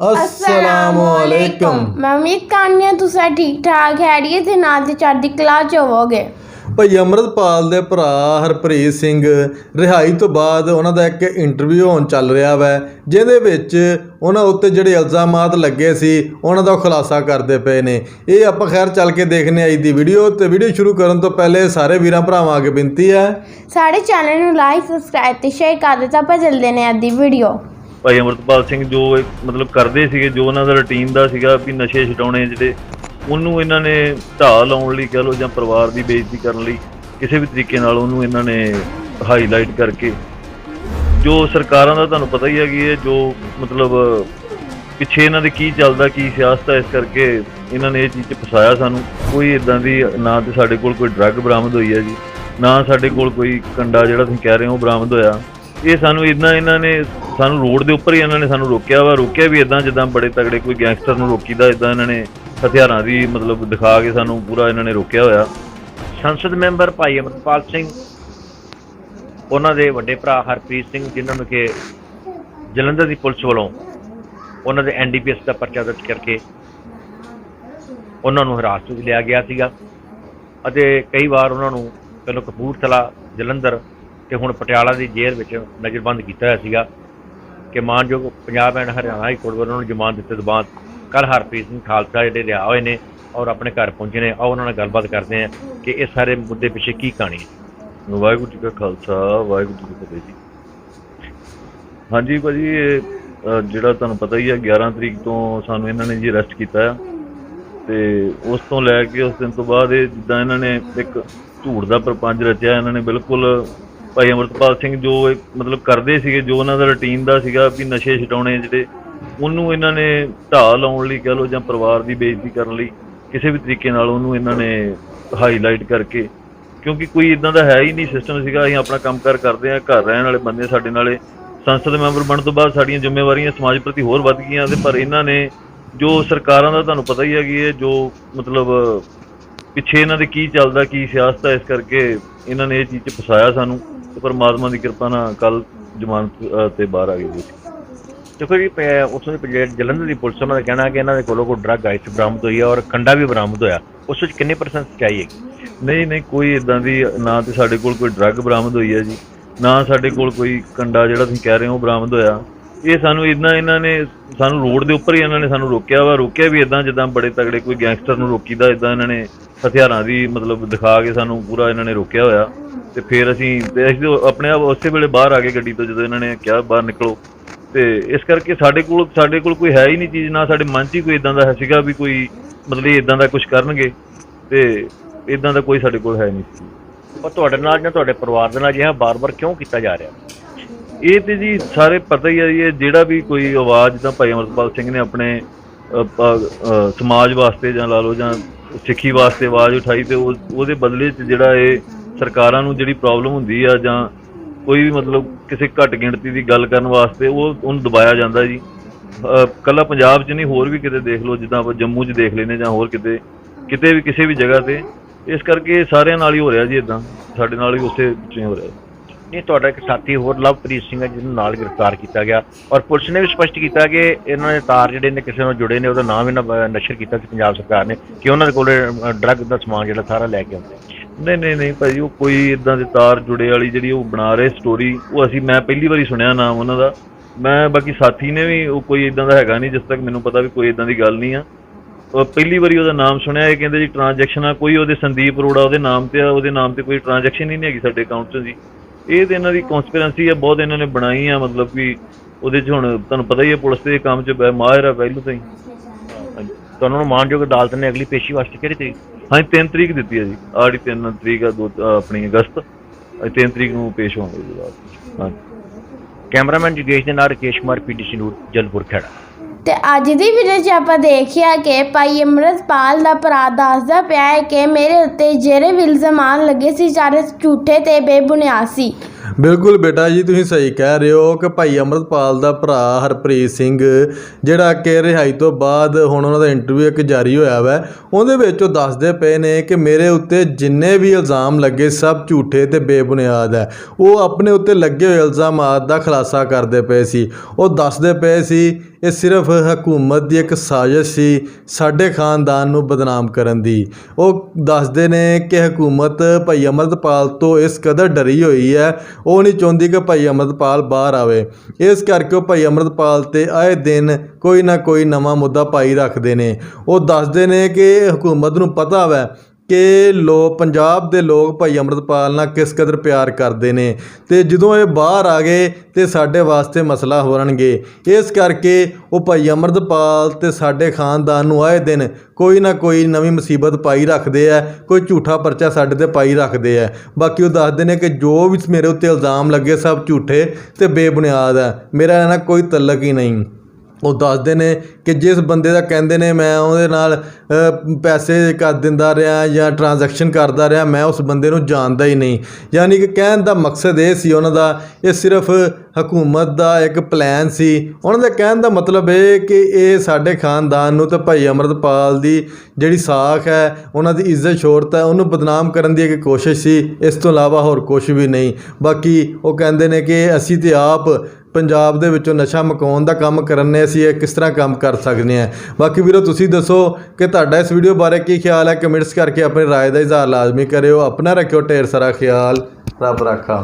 ਅਸਲਾਮੁਅਲੈਕਮ ਮੈਂ ਉਮੀਦ ਕਰਨੀ ਹਾਂ ਤੁਸੀਂ ਠੀਕ ਠਾਕ ਹੈੜੀਏ ਤੇ ਨਾਲ ਤੇ ਚੜ੍ਹਦੀ ਕਲਾ ਚ ਹੋਵੋਗੇ ਭਾਈ ਅਮਰਤਪਾਲ ਦੇ ਭਰਾ ਹਰਪ੍ਰੀਤ ਸਿੰਘ ਰਿਹਾਈ ਤੋਂ ਬਾਅਦ ਉਹਨਾਂ ਦਾ ਇੱਕ ਇੰਟਰਵਿਊ ਹੋਣ ਚੱਲ ਰਿਹਾ ਵੈ ਜਿਹਦੇ ਵਿੱਚ ਉਹਨਾਂ ਉੱਤੇ ਜਿਹੜੇ ਇਲਜ਼ਾਮਾਤ ਲੱਗੇ ਸੀ ਉਹਨਾਂ ਦਾ ਖੁਲਾਸਾ ਕਰਦੇ ਪਏ ਨੇ ਇਹ ਆਪਾਂ ਖੈਰ ਚੱਲ ਕੇ ਦੇਖਨੇ ਆਈ ਦੀ ਵੀਡੀਓ ਤੇ ਵੀਡੀਓ ਸ਼ੁਰੂ ਕਰਨ ਤੋਂ ਪਹਿਲੇ ਸਾਰੇ ਵੀਰਾਂ ਭਰਾਵਾਂ ਅੱਗੇ ਬੇਨਤੀ ਹੈ ਸਾਡੇ ਚੈਨਲ ਨੂੰ ਲਾਈਕ ਸਬਸਕ੍ਰਾਈਬ ਤੇ ਸ਼ੇਅਰ ਕਰ ਦਿੱਤਾ ਆਪਾਂ ਚੱਲਦੇ ਨੇ ਦੀ ਵੀਡੀਓ ਭਾਈ ਅਮਰਤਪਾਲ ਸਿੰਘ ਜੋ ਮਤਲਬ ਕਰਦੇ ਸੀਗੇ, ਜੋ ਉਹਨਾਂ ਦਾ ਰੁਟੀਨ ਦਾ ਸੀਗਾ ਵੀ ਨਸ਼ੇ ਛਡਾਉਣੇ ਜਿਹੜੇ, ਉਹਨੂੰ ਇਹਨਾਂ ਨੇ ਢਾਹ ਲਾਉਣ ਲਈ ਕਹ ਲਓ ਜਾਂ ਪਰਿਵਾਰ ਦੀ ਬੇਇੱਜ਼ਤੀ ਕਰਨ ਲਈ ਕਿਸੇ ਵੀ ਤਰੀਕੇ ਨਾਲ ਉਹਨੂੰ ਇਹਨਾਂ ਨੇ ਹਾਈਲਾਈਟ ਕਰਕੇ, ਜੋ ਸਰਕਾਰਾਂ ਦਾ ਤੁਹਾਨੂੰ ਪਤਾ ਹੀ ਹੈ ਕਿ ਇਹ ਜੋ ਮਤਲਬ ਪਿੱਛੇ ਇਹਨਾਂ ਦੇ ਕੀ ਚੱਲਦਾ, ਕੀ ਸਿਆਸਤ ਹੈ ਇਸ ਕਰਕੇ ਇਹਨਾਂ ਨੇ ਇਹ ਚੀਜ਼ 'ਚ ਫਸਾਇਆ ਸਾਨੂੰ। ਕੋਈ ਇਦਾਂ ਦੀ ਨਾ ਤੇ ਸਾਡੇ ਕੋਲ ਕੋਈ ਡਰੱਗ ਬਰਾਮਦ ਹੋਈ ਹੈ ਜੀ, ਨਾ ਸਾਡੇ ਕੋਲ ਕੋਈ ਕੰਡਾ ਜਿਹੜਾ ਤੁਸੀਂ ਕਹਿ ਰਹੇ ਹੋ ਉਹ ਬਰਾਮਦ ਹੋਇਆ। ਇਹ ਸਾਨੂੰ ਇਦਾਂ ਇਹਨਾਂ ਨੇ ਸਾਨੂੰ ਰੋਡ ਦੇ ਉੱਪਰ ਹੀ ਇਹਨਾਂ ਨੇ ਸਾਨੂੰ ਰੋਕਿਆ ਵਾ, ਰੋਕਿਆ ਵੀ ਇਦਾਂ ਜਿੱਦਾਂ ਬੜੇ ਤਗੜੇ ਕੋਈ ਗੈਂਗਸਟਰ ਨੂੰ ਰੋਕੀਦਾ ਇਦਾਂ ਇਹਨਾਂ ਨੇ ਹਥਿਆਰਾਂ ਦੀ ਮਤਲਬ ਦਿਖਾ ਕੇ ਸਾਨੂੰ ਪੂਰਾ ਇਹਨਾਂ ਨੇ ਰੋਕਿਆ ਹੋਇਆ। ਸੰਸਦ ਮੈਂਬਰ ਭਾਈ ਅਮਰਪਾਲ ਸਿੰਘ, ਉਹਨਾਂ ਦੇ ਵੱਡੇ ਭਰਾ ਹਰਪ੍ਰੀਤ ਸਿੰਘ ਜਿਨ੍ਹਾਂ ਨੂੰ ਕਿ ਜਲੰਧਰ ਦੀ ਪੁਲਿਸ ਵੱਲੋਂ ਉਹਨਾਂ ਦੇ ਐਨਡੀਪੀਐਸ ਦਾ ਪਰਚਾ ਦਰਜ ਕਰਕੇ ਉਹਨਾਂ ਨੂੰ ਹਿਰਾਸਤ ਵਿੱਚ ਲਿਆ ਗਿਆ ਸੀਗਾ ਅਤੇ ਕਈ ਵਾਰ ਉਹਨਾਂ ਨੂੰ ਪਹਿਲਾਂ ਕਪੂਰਥਲਾ, ਜਲੰਧਰ ਤੇ ਹੁਣ ਪਟਿਆਲਾ ਦੀ ਜੇਲ੍ਹ ਵਿੱਚ ਨਜ਼ਰਬੰਦ ਕੀਤਾ ਹੋਇਆ ਸੀਗਾ। ਕਿ ਮਾਨਯੋਗ Punjab and Haryana high court ਵੱਲੋਂ ਉਹਨਾਂ ਨੂੰ ਜ਼ਮਾਨਤ ਦਿੱਤੇ ਤੋਂ ਬਾਅਦ ਕੱਲ ਹਰਪ੍ਰੀਤ ਸਿੰਘ ਖਾਲਸਾ ਜਿਹੜੇ ਲਿਆ ਹੋਏ ਨੇ ਔਰ ਆਪਣੇ ਘਰ ਪਹੁੰਚੇ ਨੇ, ਆਓ ਉਹਨਾਂ ਨਾਲ ਗੱਲਬਾਤ ਕਰਦੇ ਹਾਂ ਕਿ ਇਹ ਸਾਰੇ ਮੁੱਦੇ ਪਿੱਛੇ ਕੀ ਕਹਾਣੀ ਹੈ। ਵਾਹਿਗੁਰੂ ਜੀ ਕਾ ਖਾਲਸਾ, ਵਾਹਿਗੁਰੂ ਜੀ ਕੀ ਫਤਿਹ ਜੀ। ਹਾਂਜੀ ਭਾਜੀ, ਇਹ ਜਿਹੜਾ ਤੁਹਾਨੂੰ ਪਤਾ ਹੀ ਹੈ 11 ਤਰੀਕ ਤੋਂ ਸਾਨੂੰ ਇਹਨਾਂ ਨੇ ਜੀ ਅਰੈਸਟ ਕੀਤਾ ਆ ਤੇ ਉਸ ਤੋਂ ਲੈ ਕੇ ਉਸ ਦਿਨ ਤੋਂ ਬਾਅਦ ਇਹ ਜਿੱਦਾਂ ਇਹਨਾਂ ਨੇ ਇੱਕ ਝੂਠ ਦਾ ਪ੍ਰਪੰਚ ਰਚਿਆ, ਇਹਨਾਂ ਨੇ ਬਿਲਕੁਲ ਭਾਈ ਅਮਰਤਪਾਲ ਸਿੰਘ ਜੋ ਇਹ ਮਤਲਬ ਕਰਦੇ ਸੀਗੇ, ਜੋ ਉਹਨਾਂ ਦਾ ਰੁਟੀਨ ਦਾ ਸੀਗਾ ਵੀ ਨਸ਼ੇ ਛਡਾਉਣੇ ਜਿਹੜੇ, ਉਹਨੂੰ ਇਹਨਾਂ ਨੇ ਢਾਹ ਲਾਉਣ ਲਈ ਕਹ ਲਓ ਜਾਂ ਪਰਿਵਾਰ ਦੀ ਬੇਇੱਜ਼ਤੀ ਕਰਨ ਲਈ ਕਿਸੇ ਵੀ ਤਰੀਕੇ ਨਾਲ ਉਹਨੂੰ ਇਹਨਾਂ ਨੇ ਹਾਈਲਾਈਟ ਕਰਕੇ, ਕਿਉਂਕਿ ਕੋਈ ਇਦਾਂ ਦਾ ਹੈ ਹੀ ਨਹੀਂ ਸਿਸਟਮ ਸੀਗਾ, ਅਸੀਂ ਆਪਣਾ ਕੰਮਕਾਰ ਕਰਦੇ ਆ ਘਰ ਰਹਿਣ ਵਾਲੇ ਬੰਦੇ ਸਾਡੇ ਨਾਲੇ, ਸੰਸਦ ਮੈਂਬਰ ਬਣਨ ਤੋਂ ਬਾਅਦ ਸਾਡੀਆਂ ਜ਼ਿੰਮੇਵਾਰੀਆਂ ਸਮਾਜ ਪ੍ਰਤੀ ਹੋਰ ਵੱਧ ਗਈਆਂ ਤੇ ਪਰ ਇਹਨਾਂ ਨੇ ਜੋ ਸਰਕਾਰਾਂ ਦਾ ਤੁਹਾਨੂੰ ਪਤਾ ਹੀ ਹੈ ਕਿ ਇਹ ਜੋ ਮਤਲਬ ਪਿੱਛੇ ਇਹਨਾਂ ਦੇ ਕੀ ਚੱਲਦਾ, ਕੀ ਸਿਆਸਤ ਹੈ, ਇਸ ਕਰਕੇ ਇਹਨਾਂ ਨੇ ਇਹ ਚੀਜ਼ 'ਚ ਫਸਾਇਆ ਸਾਨੂੰ। ਤੇ ਪਰਮਾਤਮਾ ਦੀ ਕਿਰਪਾ ਨਾਲ ਕੱਲ ਜ਼ਮਾਨਤ ਤੇ ਬਾਹਰ ਆ ਗਏ ਜੀ ਦੇਖੋ ਜੀ, ਪ- ਉੱਥੋਂ ਦੀ ਜਿਹੜੇ ਜਲੰਧਰ ਦੀ ਪੁਲਿਸ ਉਹਨਾਂ ਦਾ ਕਹਿਣਾ ਕਿ ਇਹਨਾਂ ਦੇ ਕੋਲੋਂ ਕੋਈ ਡਰੱਗ ਆਈਸ ਬਰਾਮਦ ਹੋਈ ਹੈ ਔਰ ਕੰਡਾ ਵੀ ਬਰਾਮਦ ਹੋਇਆ। ਉਸ ਵਿੱਚ ਕਿੰਨੇ ਪਰਸੈਂਟ ਸੱਚਾਈ ਹੈ ਨਹੀਂ ਨਹੀਂ, ਕੋਈ ਇਦਾਂ ਦੀ, ਨਾ ਤੇ ਸਾਡੇ ਕੋਲ ਕੋਈ ਡਰੱਗ ਬਰਾਮਦ ਹੋਈ ਹੈ ਜੀ, ਨਾ ਸਾਡੇ ਕੋਲ ਕੋਈ ਕੰਡਾ ਜਿਹੜਾ ਤੁਸੀਂ ਕਹਿ ਰਹੇ ਹੋ ਉਹ ਬਰਾਮਦ ਹੋਇਆ। ਇਹ ਸਾਨੂੰ ਇਦਾਂ ਇਹਨਾਂ ਨੇ ਸਾਨੂੰ ਰੋਡ ਦੇ ਉੱਪਰ ਹੀ ਇਹਨਾਂ ਨੇ ਸਾਨੂੰ ਰੋਕਿਆ ਵਾ, ਰੋਕਿਆ ਵੀ ਇਦਾਂ ਜਿੱਦਾਂ ਬੜੇ ਤਗੜੇ ਕੋਈ ਗੈਂਗਸਟਰ ਨੂੰ ਰੋਕੀਦਾ ਇਦਾਂ ਇਹਨਾਂ ਨੇ ਹਥਿਆਰਾਂ ਦੀ ਮਤਲਬ ਦਿਖਾ ਕੇ ਸਾਨੂੰ ਪੂਰਾ ਇਹਨਾਂ ਨੇ ਰੋਕਿਆ ਹੋਇਆ। ਤੇ ਫਿਰ ਅਸੀਂ ਤੇ ਅਸੀਂ ਆਪਣੇ ਆਪ ਉਸੇ ਵੇਲੇ ਬਾਹਰ ਆ ਗਏ ਗੱਡੀ ਤੋਂ ਜਦੋਂ ਇਹਨਾਂ ਨੇ ਕਿਹਾ ਬਾਹਰ ਨਿਕਲੋ। ਤੇ ਇਸ ਕਰਕੇ ਸਾਡੇ ਕੋਲ ਸਾਡੇ ਕੋਲ ਕੋਈ ਹੈ ਹੀ ਨਹੀਂ ਚੀਜ਼, ਨਾ ਸਾਡੇ ਮਨ 'ਚ ਹੀ ਕੋਈ ਇਦਾਂ ਦਾ ਸੀਗਾ ਵੀ ਕੋਈ ਮਤਲਬ ਇਦਾਂ ਦਾ ਕੁਝ ਕਰਨਗੇ। ਤੇ ਇਦਾਂ ਦਾ ਕੋਈ ਸਾਡੇ ਕੋਲ ਹੈ ਨਹੀਂ ਸੀ। ਪਰ ਤੁਹਾਡੇ ਨਾਲ ਜਾਂ ਤੁਹਾਡੇ ਪਰਿਵਾਰ ਦੇ ਨਾਲ ਅਜਿਹਾ ਬਾਰ-ਬਾਰ ਕਿਉਂ ਕੀਤਾ ਜਾ ਰਿਹਾ? ਇਹ ਤੇ ਜੀ ਸਾਰੇ ਪਤਾ ਹੀ ਆ ਜੀ ਇਹ ਜਿਹੜਾ ਵੀ ਕੋਈ ਆਵਾਜ਼ ਤਾਂ ਭਾਈ ਅਮਰਪਾਲ ਸਿੰਘ ਨੇ ਆਪਣੇ ਸਮਾਜ ਵਾਸਤੇ ਜਾਂ ਲਾ ਲਓ ਜਾਂ ਸਿੱਖੀ ਵਾਸਤੇ ਆਵਾਜ਼ ਉਠਾਈ ਤੇ ਉਹ- ਉਹਦੇ ਬਦਲੇ 'ਚ ਜਿਹੜਾ ਇਹ ਸਰਕਾਰਾਂ ਨੂੰ ਜਿਹੜੀ ਪ੍ਰੋਬਲਮ ਹੁੰਦੀ ਆ ਜਾਂ ਕੋਈ ਵੀ ਮਤਲਬ ਕਿਸੇ ਘੱਟ ਗਿਣਤੀ ਦੀ ਗੱਲ ਕਰਨ ਵਾਸਤੇ ਉਹ ਉਹਨੂੰ ਦਬਾਇਆ ਜਾਂਦਾ ਜੀ। ਅ, ਕੱਲਾ ਪੰਜਾਬ 'ਚ ਨਹੀਂ ਹੋਰ ਵੀ ਕਿਤੇ ਦੇਖ ਲਓ ਜਿੱਦਾਂ ਆਪਾਂ ਜੰਮੂ 'ਚ ਦੇਖ ਲੈਨੇ ਜਾਂ ਹੋਰ ਕਿਤੇ ਕਿਤੇ ਵੀ ਕਿਸੇ ਵੀ ਜਗ੍ਹਾ ਤੇ ਇਸ ਕਰਕੇ ਸਾਰਿਆਂ ਨਾਲ ਹੀ ਹੋ ਰਿਹਾ ਜੀ ਇਦਾਂ ਸਾਡੇ ਨਾਲ ਵੀ ਉਸੇ ਵਿੱਚ ਹੀ ਹੋ ਰਿਹਾ। ਨਹੀਂ, ਤੁਹਾਡਾ ਇੱਕ ਸਾਥੀ ਹੋਰ ਲਵਪ੍ਰੀਤ ਸਿੰਘ ਹੈ ਜਿਹਨੂੰ ਨਾਲ ਗ੍ਰਿਫਤਾਰ ਕੀਤਾ ਗਿਆ। ਔਰ ਪੁਲਿਸ ਨੇ ਵੀ ਸਪਸ਼ਟ ਕੀਤਾ ਕਿ ਇਹਨਾਂ ਦੇ ਤਾਰ ਜਿਹੜੇ ਨੇ ਕਿਸੇ ਨਾਲ ਜੁੜੇ ਨੇ, ਉਹਦਾ ਨਾਮ ਇਹਨਾਂ ਨਸ਼ਰ ਕੀਤਾ ਸੀ, ਪੰਜਾਬ ਸਰਕਾਰ ਨੇ, ਕਿ ਉਹਨਾਂ ਦੇ ਕੋਲ ਡਰੱਗ ਦਾ ਸਮਾਨ ਜਿਹੜਾ ਸਾਰਾ ਲੈ ਕੇ ਆਉਂਦੇ ਨਹੀਂ ਨਹੀਂ ਨਹੀਂ ਭਾਜੀ, ਉਹ ਕੋਈ ਇਦਾਂ ਦੇ ਤਾਰ ਜੁੜੇ ਵਾਲੀ ਜਿਹੜੀ ਉਹ ਬਣਾ ਰਹੇ ਸਟੋਰੀ ਉਹ ਅਸੀਂ, ਮੈਂ ਪਹਿਲੀ ਵਾਰੀ ਸੁਣਿਆ ਨਾਮ ਉਹਨਾਂ ਦਾ। ਮੈਂ, ਬਾਕੀ ਸਾਥੀ ਨੇ ਵੀ, ਉਹ ਕੋਈ ਇਦਾਂ ਦਾ ਹੈਗਾ ਨਹੀਂ, ਜਿਸ ਤੱਕ ਮੈਨੂੰ ਪਤਾ ਵੀ ਕੋਈ ਇਦਾਂ ਦੀ ਗੱਲ ਨਹੀਂ ਆ। ਉਹ ਪਹਿਲੀ ਵਾਰੀ ਉਹਦਾ ਨਾਮ ਸੁਣਿਆ, ਇਹ ਕਹਿੰਦੇ ਜੀ ਟ੍ਰਾਂਜੈਕਸ਼ਨ ਆ, ਕੋਈ ਉਹਦੇ ਸੰਦੀਪ ਅਰੋੜਾ ਉਹਦੇ ਨਾਮ ਤੇ ਆ, ਉਹਦੇ ਨਾਮ ਤੇ ਕੋਈ ਟ੍ਰਾਂਜੈਕਸ਼ਨ ਹੀ ਨਹੀਂ ਹੈਗੀ ਸਾਡੇ ਅਕਾਊਂਟ 'ਚ ਜੀ। ਇਹ ਤੇ ਇਹਨਾਂ ਦੀ ਕਨਸਪੀਰੈਂਸੀ ਆ ਬਹੁਤ ਇਹਨਾਂ ਨੇ ਬਣਾਈ ਆ ਮਤਲਬ ਕਿ ਉਹਦੇ 'ਚ ਹੁਣ ਤੁਹਾਨੂੰ ਪਤਾ ਹੀ ਹੈ ਪੁਲਿਸ ਦੇ ਕੰਮ 'ਚ ਬ- ਮਾਹਿਰ ਆ ਪਹਿਲੂ ਤੋਂ ਹੀ। ਹਾਂਜੀ। ਤੁਹਾਨੂੰ ਮਾਨਯੋਗ ਅਦਾਲਤ ਨੇ ਅਗਲੀ ਪੇਸ਼ੀ ਵਾਸਤੇ ਕਿਹੜੀ ਤਰੀਕ? ਹਾਂਜੀ 3 ਤਰੀਕ ਦਿੱਤੀ ਹੈ ਜੀ। ਆੜੀ 3 ਤਰੀਕ ਆ ਦੋ ਅ, ਆਪਣੀ ਅਗਸਤ। 3 ਤਰੀਕ ਨੂੰ ਪੇਸ਼ ਹੋਣਗੇ ਜੀ ਰਾਤ ਹਾਂਜੀ। ਕੈਮਰਾਮੈਨ ਜਗੇਸ਼ ਦੇ ਨਾਲ ਰਕੇਸ਼ ਕੁਮਾਰ ਪੀਡੀਸੀ ਨਿਊਜ਼ ਜਲਪੁਰ ਖੇੜਾ ਤੇ ਅੱਜ ਦੀ ਵੀਡੀਓ 'ਚ ਆਪਾਂ ਦੇਖਿਆ ਕਿ ਭਾਈ ਅਮਰਤਪਾਲ ਦਾ ਭਰਾ ਦੱਸਦਾ ਪਿਆ ਹੈ ਕਿ ਮੇਰੇ ਉੱਤੇ ਜਿਹੜੇ ਵੀ ਇਲਜ਼ਾਮਾਂ ਲੱਗੇ ਸੀ, ਸਾਰੇ ਝੂਠੇ ਤੇ ਬੇਬੁਨਿਆਦ ਸੀ। ਬਿਲਕੁਲ ਬੇਟਾ ਜੀ, ਤੁਸੀਂ ਸਹੀ ਕਹਿ ਰਹੇ ਹੋ ਕਿ ਭਾਈ ਅਮਰਤਪਾਲ ਦਾ ਭਰਾ ਹਰਪ੍ਰੀਤ ਸਿੰਘ, ਜਿਹੜਾ ਕਿ ਰਿਹਾਈ ਤੋਂ ਬਾਅਦ ਹੁਣ ਉਹਨਾਂ ਦਾ ਇੰਟਰਵਿਊ ਇੱਕ ਜਾਰੀ ਹੋਇਆ ਵੈ, ਉਹਦੇ ਵਿੱਚ ਉਹ ਦੱਸਦੇ ਪਏ ਨੇ ਕਿ ਮੇਰੇ ਉੱਤੇ ਜਿੰਨੇ ਵੀ ਇਲਜ਼ਾਮ ਲੱਗੇ ਸਭ ਝੂਠੇ ਤੇ ਬੇਬੁਨਿਆਦ ਹੈ। ਉਹ ਆਪਣੇ ਉੱਤੇ ਲੱਗੇ ਹੋਏ ਇਲਜ਼ਾਮਾਤ ਦਾ ਖੁਲਾਸਾ ਕਰਦੇ ਪਏ ਸੀ। ਉਹ ਦੱਸਦੇ ਪਏ ਸੀ ਇਹ ਸਿਰਫ ਹਕੂਮਤ ਦੀ ਇੱਕ ਸਾਜ਼ਿਸ਼ ਸੀ, ਸਾਡੇ ਖਾਨਦਾਨ ਨੂੰ ਬਦਨਾਮ ਕਰਨ ਦੀ। ਉਹ ਦੱਸਦੇ ਨੇ ਕਿ ਹਕੂਮਤ ਭਾਈ ਅਮਰਤਪਾਲ ਤੋਂ ਇਸ ਕਦਰ ਡਰੀ ਹੋਈ ਹੈ, ਉਹ ਨਹੀਂ ਚਾਹੁੰਦੀ ਕਿ ਭਾਈ ਅਮਰਤਪਾਲ ਬਾਹਰ ਆਵੇ। ਇਸ ਕਰਕੇ ਉਹ ਭਾਈ ਅਮਰਤਪਾਲ ਤੇ ਆਏ ਦਿਨ ਕੋਈ ਨਾ ਕੋਈ ਨਵਾਂ ਮੁੱਦਾ ਪਾਈ ਰੱਖਦੇ ਨੇ। ਉਹ ਦੱਸਦੇ ਨੇ ਕਿ ਹਕੂਮਤ ਨੂੰ ਪਤਾ ਵੈ ਕਿ ਲੋ ਪੰਜਾਬ ਦੇ ਲੋਕ ਭਾਈ ਅੰਮ੍ਰਿਤਪਾਲ ਨਾਲ ਕਿਸ ਕਦਰ ਪਿਆਰ ਕਰਦੇ ਨੇ? ਤੇ ਜਦੋਂ ਇਹ ਬਾਹਰ ਆ ਗਏ ਤੇ ਸਾਡੇ ਵਾਸਤੇ ਮਸਲਾ ਹੋਣਗੇ। ਇਸ ਕਰਕੇ ਉਹ ਭਾਈ ਅੰਮ੍ਰਿਤਪਾਲ ਤੇ ਸਾਡੇ ਖਾਨਦਾਨ ਨੂੰ ਆਏ ਦਿਨ ਕੋਈ ਨਾ ਕੋਈ ਨਵੀਂ ਮੁਸੀਬਤ ਪਾਈ ਰੱਖਦੇ ਆ, ਕੋਈ ਝੂਠਾ ਪਰਚਾ ਸਾਡੇ ਤੇ ਪਾਈ ਰੱਖਦੇ ਆ। ਬਾਕੀ ਉਹ ਦੱਸਦੇ ਨੇ ਕਿ ਜੋ ਵੀ ਮੇਰੇ ਉੱਤੇ ਇਲਜ਼ਾਮ ਲੱਗੇ ਸਭ ਝੂਠੇ ਤੇ ਬੇਬੁਨਿਆਦ ਹੈ ਮੇਰਾ ਇਹਨਾਂ ਕੋਈ ਤਲਕ ਹੀ ਨਹੀਂ। ਉਹ ਦੱਸਦੇ ਨੇ ਕਿ ਜਿਸ ਬੰਦੇ ਦਾ ਕਹਿੰਦੇ ਨੇ, ਮੈਂ ਉਹਦੇ ਨਾਲ ਪੈਸੇ ਕਰ ਦਿੰਦਾ ਰਿਹਾ ਜਾਂ ਟ੍ਰਾਂਜੈਕਸ਼ਨ ਕਰਦਾ ਰਿਹਾ, ਮੈਂ ਉਸ ਬੰਦੇ ਨੂੰ ਜਾਣਦਾ ਹੀ ਨਹੀਂ। ਯਾਨੀ ਕਿ ਕਹਿਣ ਦਾ ਮਕਸਦ ਇਹ ਸੀ ਉਹਨਾਂ ਦਾ, ਇਹ ਸਿਰਫ ਹਕੂਮਤ ਦਾ ਇੱਕ ਪਲਾਨ ਸੀ। ਉਹਨਾਂ ਦਾ ਕਹਿਣ ਦਾ ਮਤਲਬ ਇਹ ਕਿ ਇਹ ਸਾਡੇ ਖਾਨਦਾਨ ਨੂੰ ਤੇ ਭਾਈ ਅਮਰਤਪਾਲ ਦੀ ਜਿਹੜੀ ਸਾਖ ਹੈ, ਉਹਨਾਂ ਦੀ ਇੱਜ਼ਤ ਸ਼ੋਹਰਤ ਹੈ, ਉਹਨੂੰ ਬਦਨਾਮ ਕਰਨ ਦੀ ਇੱਕ ਕੋਸ਼ਿਸ਼ ਸੀ। ਇਸ ਤੋਂ ਇਲਾਵਾ ਹੋਰ ਕੁਝ ਵੀ ਨਹੀਂ। ਬਾਕੀ ਉਹ ਕਹਿੰਦੇ ਨੇ ਕਿ ਅਸੀਂ ਤੇ ਆਪ ਪੰਜਾਬ ਦੇ ਵਿੱਚੋਂ ਨਸ਼ਾ ਮਕਾਉਣ ਦਾ ਕੰਮ ਕਰਨ ਨੇ ਅਸੀਂ ਇਹ ਕਿਸ ਤਰ੍ਹਾਂ ਕੰਮ ਕਰ ਸਕਦੇ ਹਾਂ ਬਾਕੀ ਵੀਰੋ ਤੁਸੀਂ ਦੱਸੋ ਕਿ ਤੁਹਾਡਾ ਇਸ ਵੀਡੀਓ ਬਾਰੇ ਕੀ ਖਿਆਲ ਹੈ ਕਮੈਂਟਸ ਕਰਕੇ ਆਪਣੀ رائے ਦਾ ਇਜ਼ਹਾਰ ਲਾਜ਼ਮੀ ਕਰਿਓ ਆਪਣਾ ਰੱਖਿਓ ਢੇਰ ਸਾਰਾ ਖਿਆਲ ਰੱਬ ਰਾਖਾ